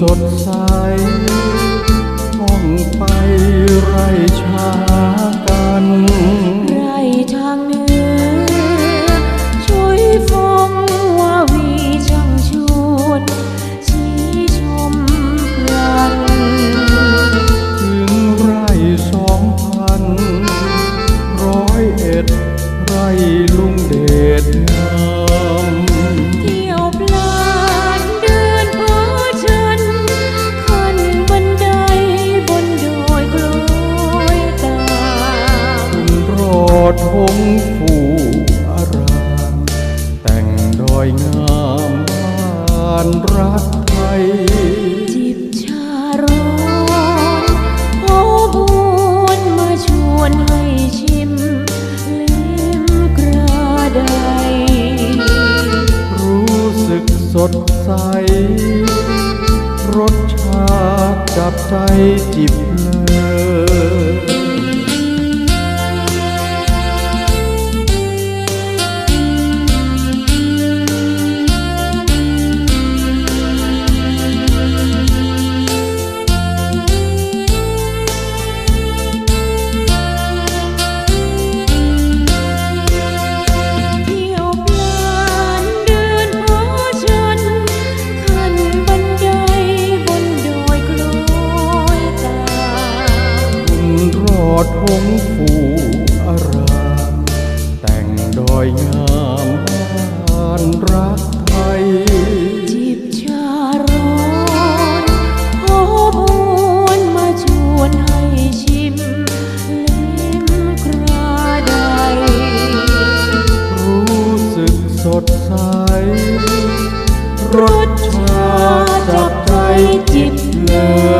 สดใสท่องไปไรชา งผูอารามแต่งดอยงามบ้านรักไทยจิบชาร้อนโอ้บวนมาชวนให้ชิมลิ้มกระไดรู้สึกสดใส รสชาติจับใจจิบเลย งผูอารามแต่งดอยงามบานรักไทย จิบชาร้อนโอ้บวนมาชวนให้ชิมลิ้มกระไดรู้สึกสดใส รสชาติจับใจจิตเลย